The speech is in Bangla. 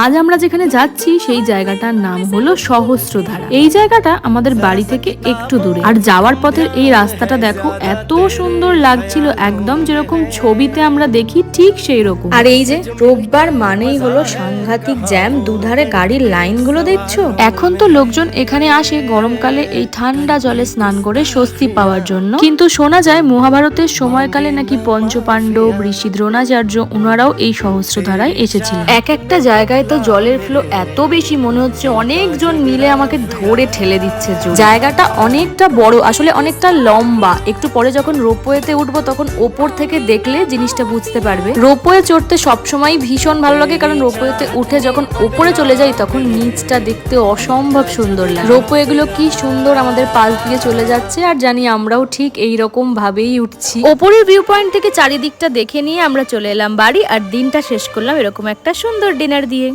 আজ আমরা যেখানে যাচ্ছি সেই জায়গাটার নাম হলো সহস্রধারা। এই জায়গাটা আমাদের বাড়ি থেকে একটু দূরে। আর যাওয়ার পথের এই রাস্তাটা দেখো এত সুন্দর লাগছিল একদম যেরকম ছবিতে আমরা দেখি ঠিক সেই রকম আর এই যে রোববার মানেই হলো সাংঘাতিক জ্যাম দুধারে গাড়ির লাইনগুলো দেখছ? এখন তো লোকজন এখানে আসে গরমকালে এই ঠান্ডা জলে স্নান করে স্বস্তি পাওয়ার জন্য। কিন্তু শোনা যায় মহাভারতের সময়কালে নাকি পঞ্চপাণ্ডব ঋষি দ্রোণাচার্য ওনারাও এই সহস্রধারায় এসেছিলেন। এক একটা জায়গায় তো জলের ফ্লো এত বেশি, মনে হচ্ছে অনেকজন মিলে আমাকে ধরে ঠেলে দিচ্ছে জায়গাটা অনেকটা বড়, আসলে অনেকটা লম্বা। একটু পরে যখন রোপওয়েতে উঠবো, তখন ওপর থেকে দেখলে জিনিসটা বুঝতে পারবে। রোপওয়ে চড়তে সবসময় ভীষণ ভালো লাগে, কারণ রোপওয়েতে উঠে যখন ওপরে চলে যাই, তখন নিচটা দেখতে অসম্ভব সুন্দর লাগে। রোপওয়ে গুলো কি সুন্দর আমাদের পাশ দিয়ে চলে যাচ্ছে, আর জানি আমরাও ঠিক এই রকম ভাবেই উঠছি। ওপরের ভিউ পয়েন্ট থেকে চারিদিকটা দেখে নিয়ে আমরা চলে এলাম বাড়ি, আর দিনটা শেষ করলাম এরকম একটা সুন্দর ডিনার দিয়ে।